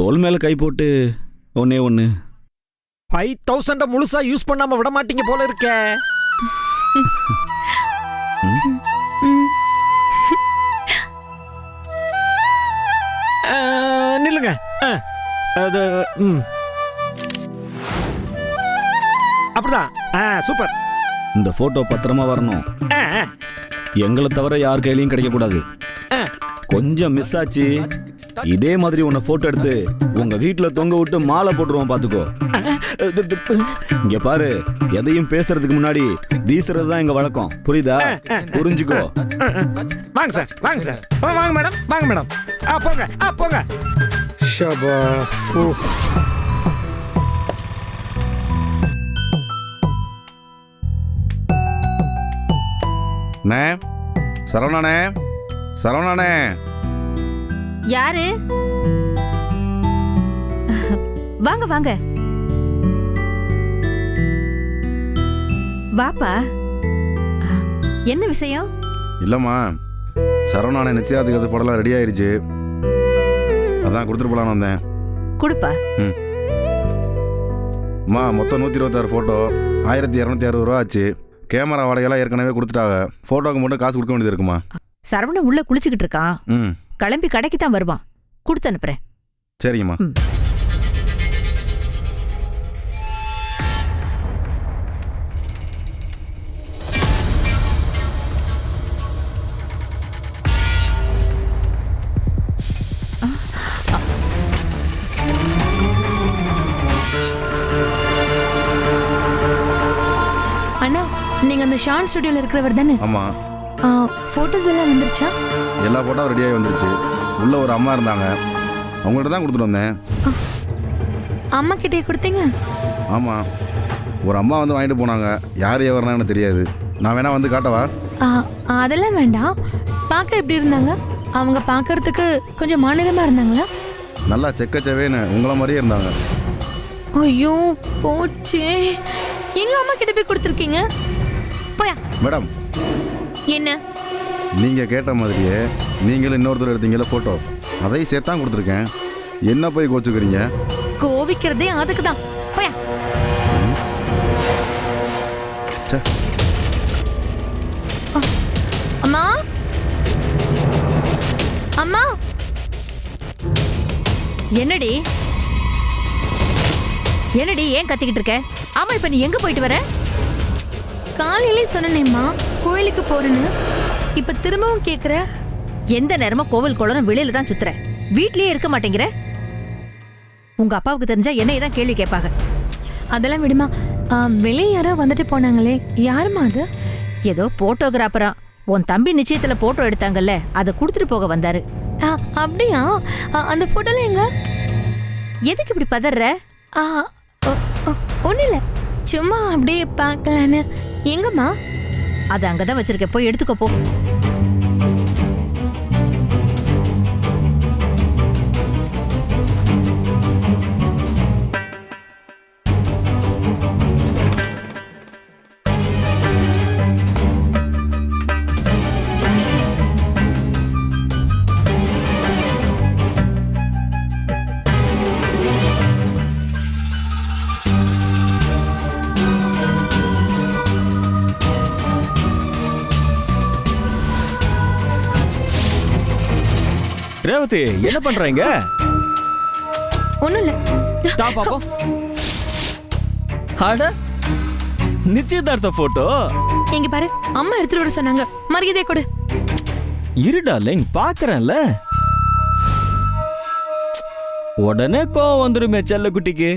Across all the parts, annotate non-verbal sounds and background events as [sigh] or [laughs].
தோல் மேல கை போட்டு ஒன்னே ஒன்று ஃபைவ் தௌசண்ட முழுசா யூஸ் பண்ணாம விட மாட்டீங்க போல இருக்கே. நில்லுங்க. அது ம். அப்படிதான். ஆ சூப்பர். இந்த போட்டோ பத்திரமா வரணும். எங்களை தவிர யார் கையிலயும் கிடைக்கக்கூடாது. கொஞ்சம் மிஸ் ஆச்சு. இதே மாதிரி உன்னை போட்டோ எடுத்து உங்க வீட்ல தொங்க விட்டு மாலை போட்டுருவோம் பாத்துக்கோ. இங்க பாரு எதையும் பேசுறதுக்கு முன்னாடி வீசுறது தான் எங்க வழக்கம். புரியுதா? புரிஞ்சுக்கோ. வாங்க சார் வாங்க சார். வாங்க மேடம் வாங்க மேடம். ஆ போங்க ஆ போங்க. ஷபா சரவணாண்ணே சரவணாண்ணே. யாரு? வாங்க வாங்க. வாப்பா. என்ன விஷயம்? இல்லைம்மா சரவணாண்ணே நிச்சயதார்த்துக்கு படம்லாம் ரெடி ஆயிடுச்சு அதான் கொடுத்துட்டு போலான்னு வந்தேன். குடுப்பா. அம்மா மொத்தம் நூற்றி இருபத்தாறு ஃபோட்டோ ஆயிரத்தி இரநூத்தி அறுபது ரூபா ஆச்சு. கேமரா வாடகையெல்லாம் ஏற்கனவே கொடுத்துட்டாங்க. ஃபோட்டோக்கு மட்டும் காசு கொடுக்க வேண்டியது இருக்குமா? சரவணன் உள்ள குளிச்சுக்கிட்டு இருக்கான். ம். கிளம்பி கடைக்கு தான் வருவான். கொடுத்து அனுப்புறேன். சரிங்கம்மா ம். அண்ணா நீங்க அந்த ஷான் ஸ்டுடியோல இருக்கிறவர் தானே? ஆமாம் போட்டோஸ் எல்லாம் வந்துருச்சா? எல்லா ஃபோட்டோவும் ரெடியாகி வந்துருச்சு. உள்ளே ஒரு அம்மா இருந்தாங்க. அவங்கள்ட்ட தான் கொடுத்துட்டு வந்தேன். அம்மா கிட்டே கொடுத்தீங்க? ஆமாம் ஒரு அம்மா வந்து வாங்கிட்டு போனாங்க. யார் எவர்னா எனக்கு தெரியாது. நான் வேணா வந்து காட்டவா? அதெல்லாம் வேண்டாம். பார்க்க எப்படி இருந்தாங்க? அவங்க பார்க்கறதுக்கு கொஞ்சம் மாநிலமா இருந்தாங்களா? நல்லா செக்கச்சவேன்னு உங்களை மாதிரியே இருந்தாங்க. ஐயோ போச்சே. எங்க அம்மா கிட்ட போய் கொடுத்துருக்கீங்க? போயா. மேடம். என்ன? நீங்கள் கேட்ட மாதிரியே நீங்களும் இன்னொருத்தர் எடுத்தீங்கல்ல ஃபோட்டோ அதையும் சேர்த்தான் கொடுத்துருக்கேன். என்ன போய் கோச்சுக்கிறீங்க? கோவிக்கிறதே அதுக்கு தான். போயா. அம்மா? அம்மா? என்னடி? என்னடி ஏன் கத்திக்கிட்டு இருக்க? ஆமா இப்ப நீ எங்க போயிட்டு வர? காலையிலே சொன்னேம்மா கோயிலுக்கு போறேன்னு. இப்ப திரும்பவும் கேக்குற? எந்த நேரமும் கோவில் குளம் வெளியில தான் சுத்துற. வீட்லயே இருக்க மாட்டேங்கிற. உங்க அப்பாவுக்கு தெரிஞ்சா என்னைய தான் கேள்வி கேட்பாங்க. அதெல்லாம் விடுமா. வெளியே யாரோ வந்துட்டு போனாங்களே. யாரும்மா அது? ஏதோ போட்டோகிராஃபரா. உன் தம்பி நிச்சயத்துல போட்டோ எடுத்தாங்கல்ல. அதை கொடுத்துட்டு போக வந்தாரு. அப்படியா? அந்த போட்டோல எங்க? எதுக்கு இப்படி பதற ஒன்றும் இல்லை. சும்மா அப்படியே பார்க்கலான்னு. எங்கம்மா? அது அங்கதான் வச்சிருக்க போய் எடுத்துக்கோ போ. ரேவதி என்ன பண்றீங்க? ஒன்றும் இல்லை தா பாப்போம். அட நிச்சயதார்த்த போட்டோ இங்க பாரு அம்மா எடுத்துட்டு வர சொன்னாங்க. மரியாதை கொடு. இருடா லிங் பாக்குறேன்ல. உடனே கோவம் வந்துருமே செல்ல குட்டிக்கு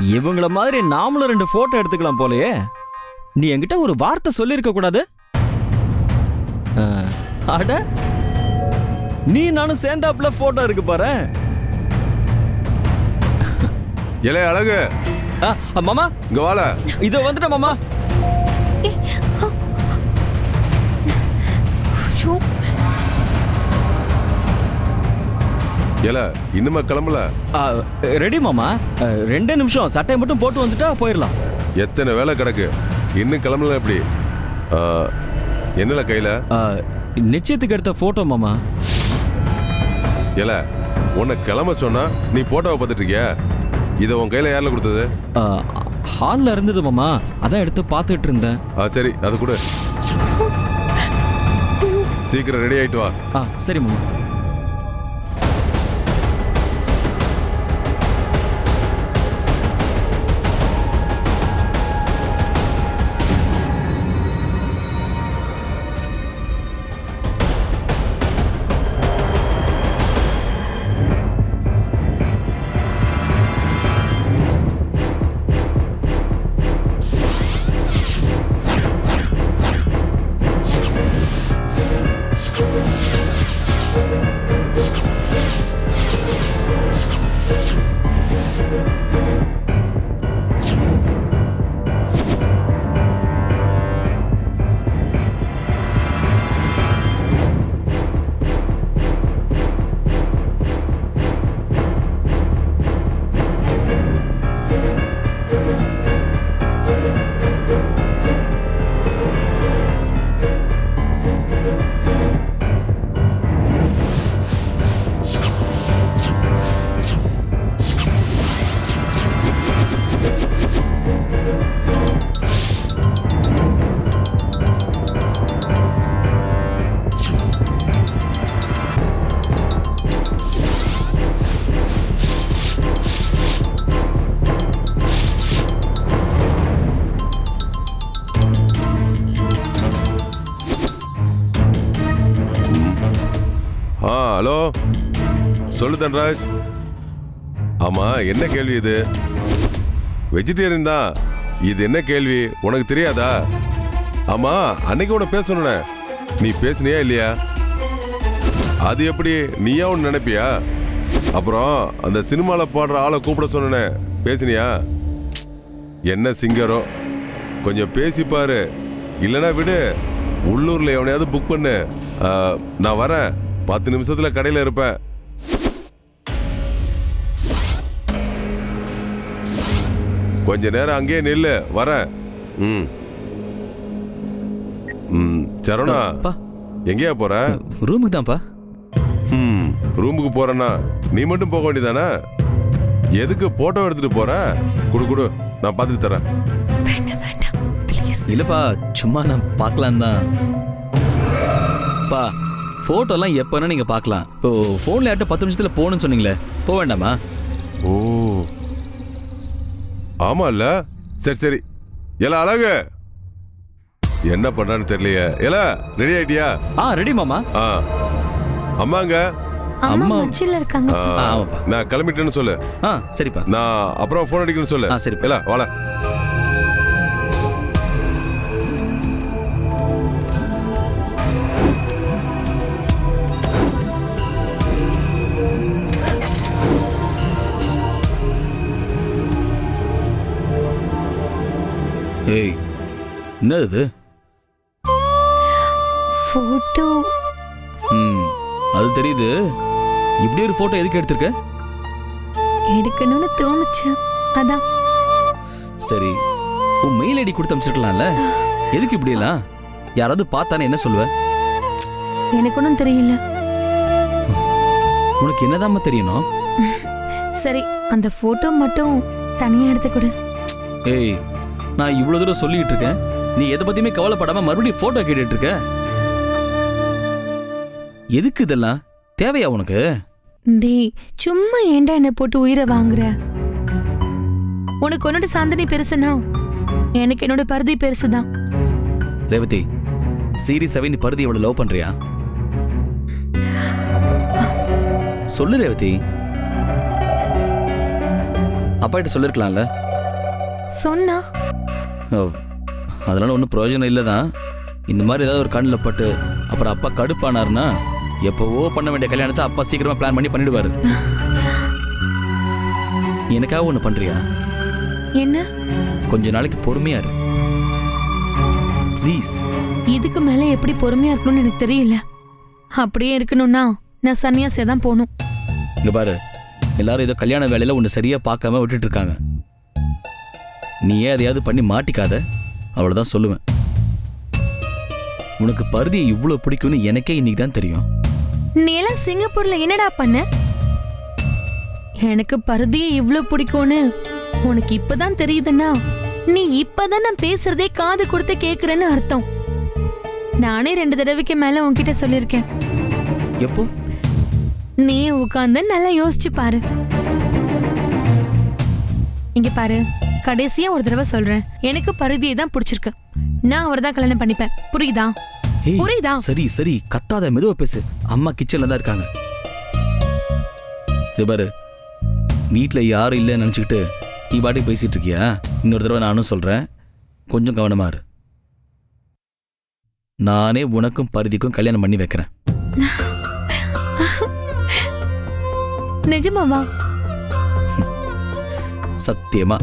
இவங்கள மாதிரி நாமளும் ரெண்டு போட்டோ எடுத்துக்கலாம் போலயே. நீ என்கிட்ட ஒரு வார்த்தை சொல்லியிருக்க கூடாது? அட நீ நானும் சேர்ந்தாப்புல போட்டோ இருக்கு பாரு. இலே அழகு. ஆ, மாமா இங்க வாழ இதோ வந்துட்டேன் மாமா. ஏல இன்னுமா கிளம்பல? ரெடி மாமா. ரெண்டே நிமிஷம். சட்டையை மட்டும் போட்டு வந்துட்டா போயிடலாம். எத்தனை வேலை கிடக்கு? இன்னும் கிளம்பல எப்படி? என்னல கையில? நிச்சயத்துக்கு எடுத்த போட்டோ மாமா. ஏல உன்னை கிளம்ப சொன்னா நீ போட்டோவை பார்த்துட்டு இருக்கியா? இதை உன் கையில யாரில் கொடுத்தது? ஹாலில் இருந்தது மாமா. அதான் எடுத்து பார்த்துட்டு இருந்தேன். ஆ சரி அது கொடு. சீக்கிரம் ரெடி ஆயிட்டு வா. ஆ சரி மாமா. சொல்லு தன்ராஜ். ஆமா என்ன கேள்வி இது? வெஜிடேரியன் தான். இது என்ன கேள்வி? உனக்கு தெரியாதா? ஆமா அன்னைக்கு உன பேசணுன நீ பேசுனியா இல்லையா? அது எப்படி நீயா ஒன்று நினைப்பியா? அப்புறம் அந்த சினிமாவில் பாடுற ஆளை கூப்பிட சொன்னனே. பேசினியா? என்ன சிங்கரோ? கொஞ்சம் பேசிப்பாரு இல்லைனா இல்லைன்னா விடு. உள்ளூரில் எவனையாவது புக் பண்ணு. நான் வரேன். பத்து நிமிஷத்தில் கடையில் இருப்பேன். கொஞ்ச நேரம் அங்கேயே நில்லு வரேன். ம். ம் சரவணா பா. எங்கேயா போற? ரூமுக்கு தான்ப்பா. ம் ரூமுக்கு போறேன்னா நீ மட்டும் போக வேண்டியதானே? எதுக்கு போட்டோ எடுத்துட்டு போற? குடு குடு நான் பார்த்துட்டு தரேன். வேண்டாம் வேண்டாம் ப்ளீஸ் இல்லப்பா சும்மா நான் பார்க்கலாம் தான். பா ஃபோட்டோலாம் எப்போனா நீங்கள் பார்க்கலாம். இப்போ ஃபோனில் யார்ட்ட பத்து நிமிஷத்தில் போகணும்னு சொன்னீங்களே போக வேண்டாமா? ஓ ஆமா இல்ல சரி சரி. எல்லாம் அழகு. என்ன பண்ணான்னு தெரியலையே. எல ரெடி ஆயிட்டியா? ஆ ரெடி மாமா. ஆ. அம்மாங்க. அம்மா. மச்சில இருக்காங்க. நான் கிளம்பிட்டேன்னு சொல்லு. ஆ சரிப்பா. நான் அப்புறம் ஃபோன் அடிக்கணும்னு சொல்லு. ஆ, சரிப்பா. இல்ல வாழ ஏய் என்னது இது? போட்டோ ம் அது தெரியுது. இப்படி ஒரு ஃபோட்டோ எதுக்கு எடுத்திருக்க? எடுக்கணும்னு தோணுச்சு. அதான். சரி உன் மெயில் ஐடி கொடுத்து அமைச்சிருக்கலாம்ல? எதுக்கு இப்படியெல்லாம்? யாராவது பார்த்தானே என்ன சொல்லுவ? எனக்கு ஒன்றும் தெரியல. உனக்கு என்னதாம்மா தெரியணும்? சரி அந்த போட்டோ மட்டும் தனியா எடுத்து கொடு. ஏய் நான் இவ்வளவு தூரம் சொல்லிட்டு இருக்கேன். நீ எதை பத்தியுமே கவலைப்படாம மறுபடியும் போட்டோ கேட்டுட்டு இருக்க. எதுக்கு இதெல்லாம்? தேவையா உனக்கு? டேய் சும்மா ஏன்டா என்ன போட்டு உயிரை வாங்குற? உனக்கு உன்னோட சாந்தனி பெருசுனா எனக்கு என்னோட பருதி பெருசுதான். ரேவதி சீரியஸாவே நீ பருதி இவ்வளவு லவ் பண்றியா? சொல்லு ரேவதி. அப்பா கிட்ட சொல்லிருக்கலாம்ல. சொன்னா அதனால ஒன்றும் பிரயோஜனம் இல்லை தான் இந்த மாதிரி ஏதாவது ஒரு கண்ணில் பட்டு அப்புறம் அப்பா கடுப்பானாருன்னா எப்போவோ பண்ண வேண்டிய கல்யாணத்தை அப்பா சீக்கிரமா பிளான் பண்ணி பண்ணிடுவாரு. எனக்காக ஒன்று பண்றியா? என்ன? கொஞ்ச நாளைக்கு பொறுமையா இரு. ப்ளீஸ் இதுக்கு மேல எப்படி பொறுமையா இருக்கணும்னு எனக்கு தெரியல. அப்படியே இருக்கணும்னா நான் சன்னியாசியா தான் போகணும். இங்க பாரு எல்லாரும் ஏதோ கல்யாண வேலையில உன்னை சரியா பார்க்காம விட்டுட்டு இருக்காங்க. நீ ஏன் எதையாவது பண்ணி மாட்டிக்காத. அவ்வளவுதான் சொல்லுவேன். உனக்கு பருதியை இவ்வளவு பிடிக்கும்னு எனக்கே இன்னைக்கு தான் தெரியும். நீ எல்லாம் சிங்கப்பூர்ல என்னடா பண்ண? எனக்கு பருதியை இவ்ளோ பிடிக்கும்னு உனக்கு இப்பதான் தெரியுதுன்னா நீ இப்பதான் நான் பேசுறதே காது கொடுத்து கேக்குறேன்னு அர்த்தம். நானே ரெண்டு தடவைக்கு மேல உன்கிட்ட சொல்லிருக்கேன் எப்போ? நீ உட்கார்ந்து நல்லா யோசிச்சு பாரு. இங்க பாரு. கடைசியா ஒரு தடவை சொல்றேன். எனக்கு பருதியை தான் பிடிச்சிருக்கு. நான் அவரை தான் கல்யாணம் பண்ணிப்பேன். புரியுதா? ஏய், புரியுதா? சரி சரி. கத்தாத மெதுவா பேசு. அம்மா கிச்சன்ல தான் இருக்காங்க. இது பாரு. வீட்ல யாரும் இல்லைன்னு நினச்சிக்கிட்டு நீ பாட்டுக்கு பேசிட்டு இருக்கியா? இன்னொரு தடவை நானும் சொல்றேன். கொஞ்சம் கவனமா இரு. நானே உனக்கும் பருதிக்கும் கல்யாணம் பண்ணி வைக்கிறேன். நிஜமாவா? சத்தியமா.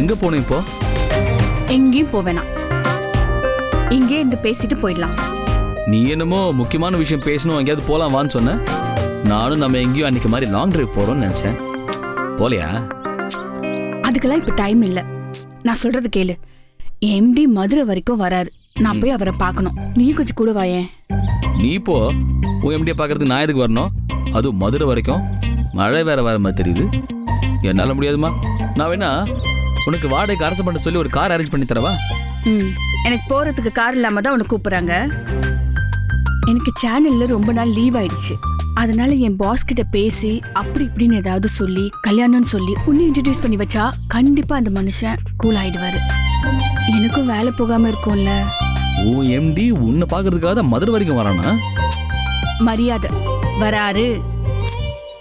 எங்க போனேன் இப்போ? எங்கேயும் போவேணாம் இங்கே இருந்து பேசிட்டு போயிடலாம். நீ என்னமோ முக்கியமான விஷயம் பேசணும் எங்கேயாவது போலாம் வான்னு சொன்ன. நானும் நம்ம எங்கேயும் அன்னைக்கு மாதிரி லாங் டிரைவ் போறோம்னு நினைச்சேன். போலையா? அதுக்கெல்லாம் இப்ப டைம் இல்ல. நான் சொல்றது கேளு. எம்டி மதுரை வரைக்கும் வராரு. நான் போய் அவரை பார்க்கணும். நீ கொஞ்சம் கூட வாயேன் நீ போ. உன் எம்டியை பார்க்கறதுக்கு நான் எதுக்கு வரணும்? அதுவும் மதுரை வரைக்கும். மழை வேற வர மாதிரி தெரியுது. என்னால முடியாதுமா நான் வேணா உனக்கு வாடகைக்கு அரசு பண்ண சொல்லி ஒரு கார் அரேஞ்ச் பண்ணி தரவா? ம். எனக்கு போறதுக்கு கார் இல்லாம தான் உன்னை கூப்பிடுறாங்க. எனக்கு சேனல்ல ரொம்ப நாள் லீவ் ஆயிடுச்சு. அதனால என் பாஸ் கிட்ட பேசி அப்படி இப்படின்னு ஏதாவது சொல்லி கல்யாணம்னு சொல்லி உன்னை இன்ட்ரடியூஸ் பண்ணி வச்சா கண்டிப்பா அந்த மனுஷன் கூல் ஆயிடுவாரு. எனக்கும் வேலை போகாம இருக்கும்ல. உன் எம்டி உன்னை பார்க்கறதுக்காக தான் மதுரை வரைக்கும் வரானா? மரியாதை. வராரு.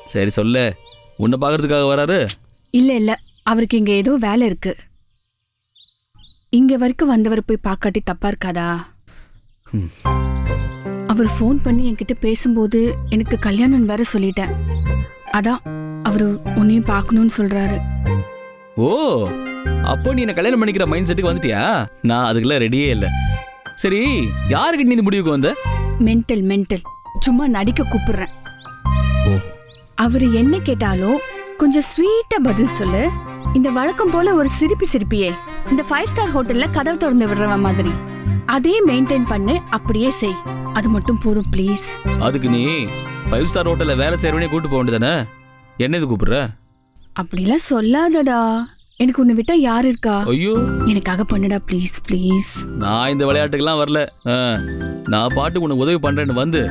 சரி சொல்ல உன்னை பார்க்கறதுக்காக வராரு? இல்ல இல்ல. அவருக்கு இங்க ஏதோ வேலை இருக்கு. இங்க வரைக்கும் வந்தவர் போய் பார்க்காட்டி தப்பா இருக்காதா. அவர் ஃபோன் பண்ணி என்கிட்ட பேசும்போது எனக்கு கல்யாணம் வேற சொல்லிட்டேன். அதான் அவரு உன்னையும் பார்க்கணும்னு சொல்றாரு. ஓ அப்போ நீ என்ன கல்யாணம் பண்ணிக்கிற மைண்ட் செட்டுக்கு வந்துட்டியா? நான் அதுக்கெல்லாம் ரெடியே இல்லை. சரி யாருக்கிட்ட நீ முடிவுக்கு வந்த? மென்டல் மென்டல் சும்மா நடிக்க கூப்பிடுறேன். அவரு என்ன கேட்டாலும் கொஞ்சம் ஸ்வீட்டா பதில் சொல்லு. இந்த வழக்கம் போல ஒரு சிரிப்பி சிரிப்பியே. இந்த ஃபைவ் ஸ்டார் ஹோட்டல்ல கதவு திறந்து விடுறவன் மாதிரி. அதே மெயின்டைன் பண்ணு அப்படியே செய். அது மட்டும் போதும் ப்ளீஸ் அதுக்கு நீ ஃபைவ் ஸ்டார் ஹோட்டல்ல வேலை செய்யறவனே கூட்டு போக வேண்டியதானே? என்ன இது கூப்பிடுற? அப்படிலாம் சொல்லாதடா. எனக்கு உன்னை விட்டா யார் இருக்கா? ஐயோ. எனக்காக பண்ணுடா ப்ளீஸ் ப்ளீஸ் நான் இந்த விளையாட்டுக்கெல்லாம் வரல. ஆ, நான் பாட்டுக்கு உனக்கு உதவி பண்றேன்னு வந்து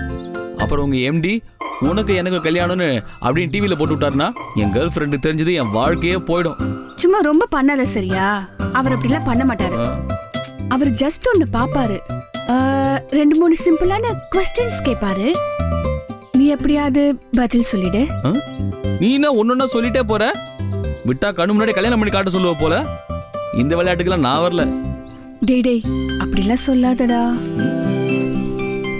அப்புறம் உங்க எம்டி உனக்கு எனக்கு கல்யாணம்னு அப்படின்னு டிவியில போட்டு விட்டாருன்னா என் கேர்ள் ஃப்ரெண்டு தெரிஞ்சது என் வாழ்க்கையே போயிடும். சும்மா ரொம்ப பண்ணாத சரியா? அவர் அப்படிலாம் பண்ண மாட்டாரு. அவர் ஜஸ்ட் ஒன்னு பாப்பாரு. ஆ, ரெண்டு மூணு சிம்பிளான கொஸ்டின்ஸ் கேட்பாரு நீ எப்படியாவது பதில் சொல்லிடு? நீ என்ன ஒன்னொன்னா சொல்லிட்டே போற? விட்டா கண்ணு முன்னாடி கல்யாணம் பண்ணி காட்ட சொல்லுவ போல. இந்த விளையாட்டுக்கெல்லாம் நான் வரல. டேய் டேய் அப்படிலாம் சொல்லாதடா.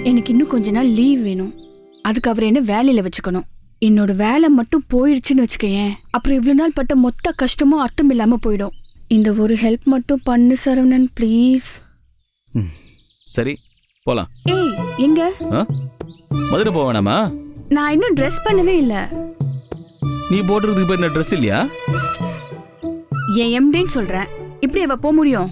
எனக்கு இன்னும் கொஞ்ச நாள் லீவ் வேணும். அதுக்கு அவர் என்ன வேலையில வச்சுக்கணும். என்னோட வேலை மட்டும் போயிடுச்சுன்னு வச்சுக்கயேன். அப்புறம் இவ்வளவு நாள் பட்ட மொத்த கஷ்டமும் அர்த்தம் இல்லாம போயிடும். இந்த ஒரு ஹெல்ப் மட்டும் பண்ணு சரவணன் ப்ளீஸ் சரி போலாம். ஏய் எங்க? மதுரை போக வேணாமா? நான் இன்னும் ட்ரெஸ் பண்ணவே இல்ல. நீ போடுறதுக்கு பேர் என்ன ட்ரெஸ் இல்லையா? என் எம்டேன்னு சொல்றேன். இப்படி அவ போக முடியும்?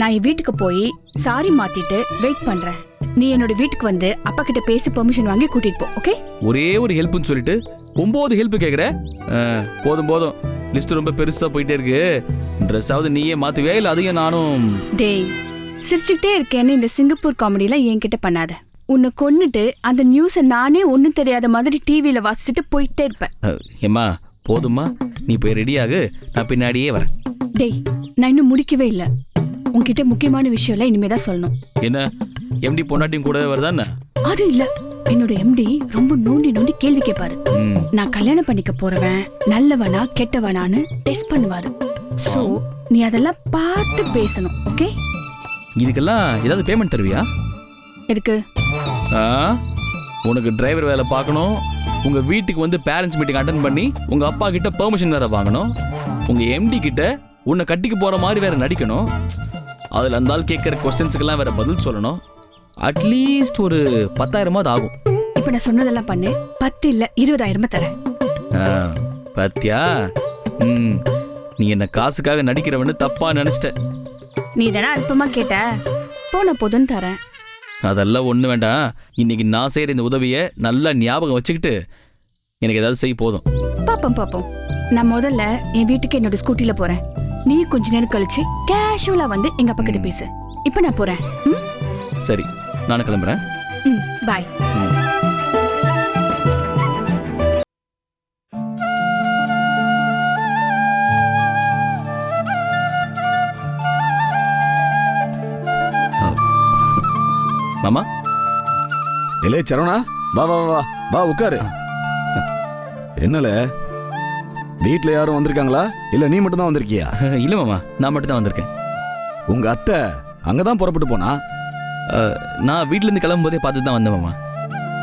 நான் என் வீட்டுக்கு போய் சாரி மாத்திட்டு வெயிட் பண்றேன். நீ என்னோட வீட்டுக்கு வந்து அப்பா கிட்ட பேசி பெர்மிஷன் வாங்கி கூட்டிட்டு போ ஓகே ஒரே ஒரு ஹெல்ப்னு சொல்லிட்டு ஒன்பது ஹெல்ப் கேட்குற போதும் போதும். லிஸ்ட் ரொம்ப பெருசா போயிட்டே இருக்கு. ட்ரெஸ்ஸாவது நீயே மாத்துவியா இல்லை அதையும் நானும்? டேய் சிரிச்சுக்கிட்டே இருக்கேன்னு இந்த சிங்கப்பூர் காமெடிலாம் என்கிட்ட பண்ணாத. உன்னை கொன்னுட்டு அந்த நியூஸை நானே ஒன்றும் தெரியாத மாதிரி டிவியில வாசிச்சுட்டு போயிட்டே இருப்பேன். ஏம்மா போதும்மா நீ போய் ரெடியாகு நான் பின்னாடியே வரேன். டேய் நான் இன்னும் முடிக்கவே இல்லை. உன்கிட்ட முக்கியமான விஷயம்லாம் இனிமே தான் சொல்லணும். என்ன? எம்டி பொண்டாட்டியும் கூட வருதானே அது இல்ல. என்னோட எம்டி ரொம்ப நோண்டி நோண்டி கேள்வி கேட்பாரு ம். நான் கல்யாணம் பண்ணிக்க போறவன் நல்லவனா கெட்டவனான்னு டெஸ்ட் பண்ணுவாரு. சோ நீ அதெல்லாம் பார்த்து பேசணும் ஓகே இதுக்கெல்லாம் ஏதாவது பேமெண்ட் தருவியா? எதுக்கு? ஆ? உனக்கு டிரைவர் வேலை பார்க்கணும். உங்க வீட்டுக்கு வந்து பேரண்ட்ஸ் மீட்டிங் அட்டன் பண்ணி உங்க அப்பா கிட்ட பெர்மிஷன் வேற வாங்கணும். உங்க எம்டி கிட்ட உன்னை கட்டிக்கு போற மாதிரி வேற நடிக்கணும். அதுல அந்த ஆள் கேட்குற கொஸ்டின்ஸுக்கெல்லாம் வேற பதில் சொல்லணும். அட்லீஸ்ட் ஒரு பத்தாயிரமாவது ஆகும். இப்ப நான் சொன்னதெல்லாம் பண்ணு. பத்து இல்ல இருபதாயிரமா தரேன். ஆ, பாத்தியா? ம். நீ என்ன காசுக்காக நடிக்கிறவன்னு தப்பா நினைச்சிட்ட. நீ தானே அல்பமா கேட்ட. போன போதுன்னு தரேன். அதெல்லாம் ஒண்ணு வேண்டாம். இன்னைக்கு நான் செய்யற இந்த உதவியை நல்லா ஞாபகம் வச்சுக்கிட்டு எனக்கு ஏதாவது செய் போதும். பாப்போம் பாப்போம். நான் முதல்ல என் வீட்டுக்கு என்னோட ஸ்கூட்டில போறேன். நீ கொஞ்ச நேரம் கழிச்சு கேஷுவலா வந்து எங்க அப்பா கிட்ட பேசு. இப்ப நான் போறேன்? சரி நான் கிளம்புறேன். ம் பாய் மாமா? இல்லே சரவணா வா வா வா வா உட்காரு. என்னல? வீட்ல யாரும் வந்திருக்காங்களா? இல்ல நீ மட்டும் தான் வந்திருக்கியா? [laughs] இல்ல மாமா நான் மட்டும் தான் வந்திருக்கேன். உங்க அத்தை அங்கதான் புறப்பட்டு போனா? நான் வீட்ல இருந்து கிளம்பும்போதே பார்த்து தான் வந்தேன் மாமா.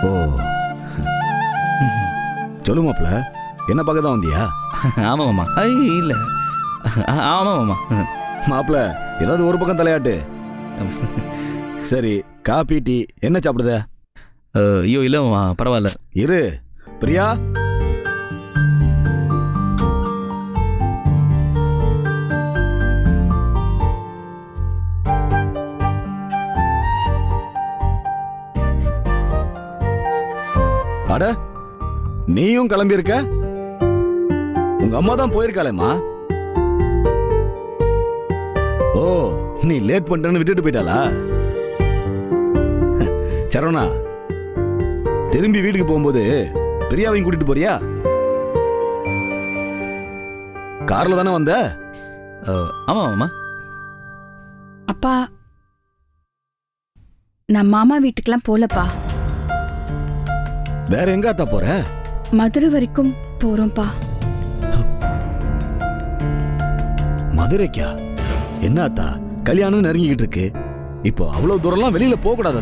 ஓ. சொல்லு மாப்ள என்ன பார்க்க தான் வந்தியா? [laughs] ஆமா மாமா. ஐ இல்ல. ஆ- ஆமா மாமா. மாப்ள ஏதாவது ஒரு பக்கம் தலையாட்டு. [laughs] சரி காபி டீ. என்ன சாப்பிடுத? அஹ், ஐயோ இல்ல மாமா பரவாயில்ல. இரு. பிரியா? அட நீயும் கிளம்பி இருக்க உங்க அம்மா தான் போயிருக்காளேம்மா. ஓ நீ லேட் பண்ணிட்டேன்னு விட்டுட்டு போயிட்டாளா? சரவணா திரும்பி வீட்டுக்கு போகும்போது பிரியாவையும் கூட்டிட்டு போறியா? கார்ல தானே வந்த? ஆமா மாமா. அப்பா நான் மாமா வீட்டுக்கெல்லாம் போலப்பா. வேற எங்க அத்தா போற? மதுரை வரைக்கும் போறோம்ப்பா. மதுரைக்கா? என்ன அத்தா? கல்யாணம் நெருங்கிக்கிட்டு இருக்கு. இப்போ அவ்வளவு தூரம்லாம் வெளியில போக கூடாது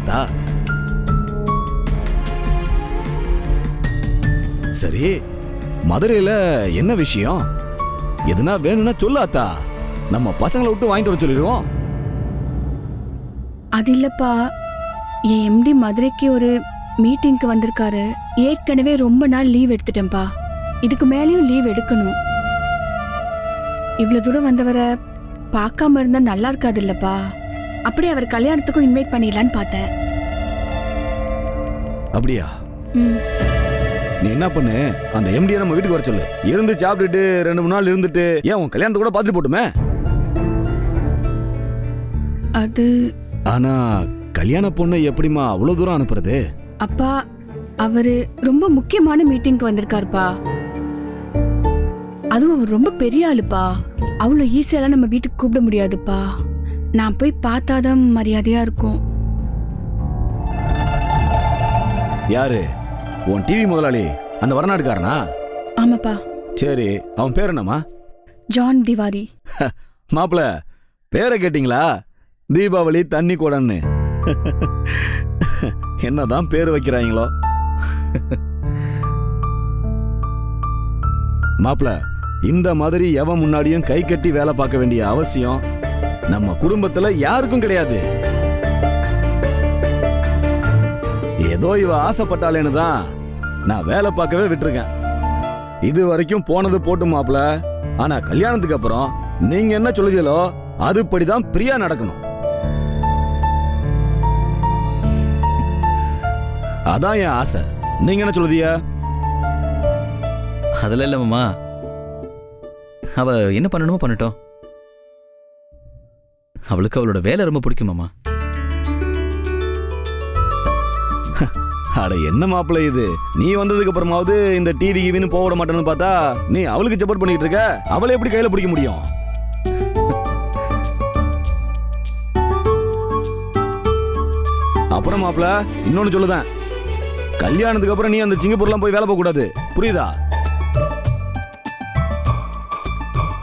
சரி மதுரையில என்ன விஷயம்? எதுனா வேணும்னா சொல்லு அத்தா. நம்ம பசங்களை விட்டு வாங்கிட்டு வர சொல்லிடுவோம். அது இல்லப்பா. என் எம்டி மதுரைக்கு ஒரு மீட்டிங்க்கு வந்திருக்காரு. ஏற்கனவே ரொம்ப நாள் லீவ் எடுத்துட்டேன்ப்பா. இதுக்கு மேலேயும் லீவ் எடுக்கணும். இவ்வளவு தூரம் வந்தவரை பார்க்காம இருந்தா நல்லா இருக்காது இல்லப்பா. அப்படியே அவர் கல்யாணத்துக்கும் இன்வைட் பண்ணிடலான்னு பார்த்தேன். அப்படியா? ம், நீ என்ன பண்ணு? அந்த எம்டியை நம்ம வீட்டுக்கு வர சொல்லு. இருந்து சாப்பிட்டுட்டு ரெண்டு மூணு நாள் இருந்துட்டு ஏன் உன் கல்யாணத்தை கூட பார்த்துட்டு போட்டுமே? அது ஆனா கல்யாண பொண்ணை எப்படிம்மா அவ்வளவு தூரம் அனுப்புறது? அப்பா அவரு ரொம்ப முக்கியமான மீட்டிங்க்கு வந்திருக்காருப்பா. அதுவும் அவர் ரொம்ப பெரிய ஆளுப்பா. அவ்வளோ ஈஸியெல்லாம் நம்ம வீட்டுக்கு கூப்பிட முடியாதுப்பா. நான் போய் பார்த்தாதான் மரியாதையா இருக்கும். யாரு? உன் டிவி முதலாளி அந்த வடநாட்டுக்காரனா? ஆமாப்பா. சரி அவன் பேர் என்னம்மா? ஜான் திவாரி. [laughs] மாப்பிள பேரை கேட்டிங்களா? தீபாவளி தண்ணி கூடன்னு. [laughs] என்னதான் பேர் வைக்கிறாங்களோ. [laughs] மாப்பிள இந்த மாதிரி எவன் முன்னாடியும் கை கட்டி வேலை பார்க்க வேண்டிய அவசியம் நம்ம குடும்பத்துல யாருக்கும் கிடையாது. ஏதோ இவ ஆசைப்பட்டாளேன்னு தான் நான் வேலை பார்க்கவே விட்டுருக்கேன். இது வரைக்கும் போனது போட்டு மாப்பிள. ஆனா கல்யாணத்துக்கு அப்புறம் நீங்க என்ன சொல்லுதீங்களோ அதுபடிதான் பிரியா நடக்கணும். அதான் என் ஆசை. நீங்க என்ன சொல்லுதியா அதெல்லாம் இல்ல மாமா. அவ என்ன பண்ணணுமோ பண்ணட்டும். அவளுக்கு அவளோட வேலை ரொம்ப பிடிக்கும் அட என்ன மாப்பிள இது? நீ வந்ததுக்கு அப்புறமாவது இந்த டிவி கிவின்னு போக விட மாட்டேன்னு பார்த்தா நீ அவளுக்கு சப்போர்ட் பண்ணிட்டு இருக்க? அவளை எப்படி கையில பிடிக்க முடியும்? அப்புறம் மாப்பிள இன்னொன்னு சொல்லுதேன். கல்யாணத்துக்கு அப்புறம் நீ அந்த சிங்கப்பூர்லாம் போய் வேலை போக கூடாது. புரியுதா?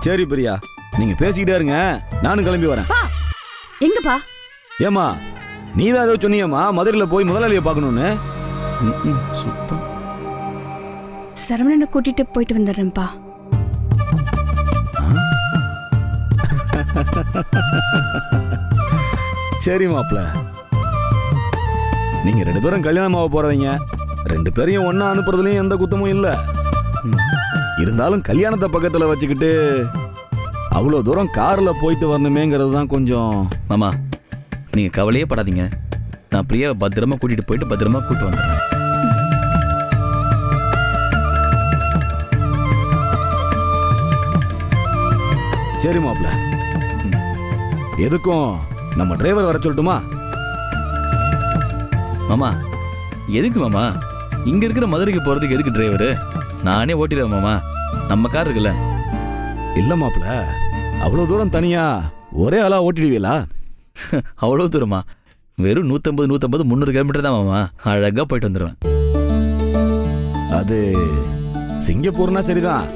சரி பிரியா நீங்க பேசிக்கிட்டே இருங்க. நானும் கிளம்பி வரேன். எங்கப்பா? ஏமா நீ தான் ஏதோ சொன்னியம்மா மதுரையில் போய் முதலாளியை பார்க்கணுன்னு சுத்தம். சரவணனை கூட்டிட்டு போயிட்டு வந்துடுறேன்ப்பா. சரி மாப்ள நீங்க ரெண்டு பேரும் கல்யாணம் ஆக போறவங்க ரெண்டு பேரையும் ஒண்ணா அனுப்புறதுலயும் எந்த குத்தமும் இல்ல. இருந்தாலும் கல்யாணத்தை பக்கத்துல வச்சுக்கிட்டு அவ்வளோ தூரம் கார்ல போயிட்டு வரணுமேங்கிறது தான் கொஞ்சம் மாமா நீங்க கவலையே படாதீங்க. நான் பிரியாவை பத்திரமா கூட்டிட்டு போயிட்டு பத்திரமா கூட்டு வந்துடுறேன். சரி மாப்ள. எதுக்கும் நம்ம டிரைவர் வர சொல்லட்டுமா? மாமா எதுக்கு மாமா? இங்க இருக்கிற மதுரைக்கு போறதுக்கு எதுக்கு டிரைவரு நானே ஓட்டிடுவேன் மாமா. நம்ம கார் இருக்குல்ல? இல்ல மாப்ள அவ்வளோ தூரம் தனியா ஒரே ஆளா ஓட்டிடுவீங்களா [laughs] அவ்வளோ தூரமா? வெறும் நூற்றம்பது நூற்றம்பது முந்நூறு கிலோமீட்டர் தான் மாமா. அழகாக போயிட்டு வந்துடுவேன் அது சிங்கப்பூர்னா சரிதான்.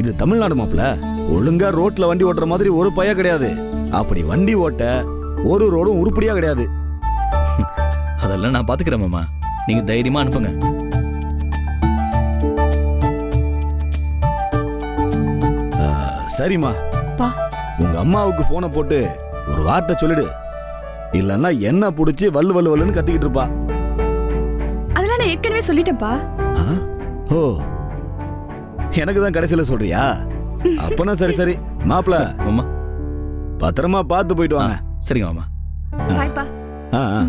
இது தமிழ்நாடு மாப்ள ஒழுங்கா ரோட்ல வண்டி ஓட்டுற மாதிரி ஒரு பய கிடையாது. அப்படி வண்டி ஓட்ட ஒரு ரோடும் உருப்படியா கிடையாது. அதெல்லாம் நான் பார்த்துக்கிறேன் மாமா. நீங்கள் தைரியமாக அனுப்புங்க. சரிம்மா. பா. உங்க அம்மாவுக்கு போனை போட்டு ஒரு வார்த்தை சொல்லிடு. இல்லன்னா என்ன புடிச்சு வல்லு வல்லு வல்லுன்னு கத்திக்கிட்டு இருப்பா. அதெல்லாம் நான் ஏற்கனவே சொல்லிட்டேன்ப்பா. ஆ? ஓ. எனக்கு தான் கடைசியில சொல்றியா? அப்பனா சரி சரி. மாப்ள மாமா பத்திரமா பார்த்து போயிட்டு வாங்க. சரிங்க மாமா. பாய்ப்பா ஆ ஆ.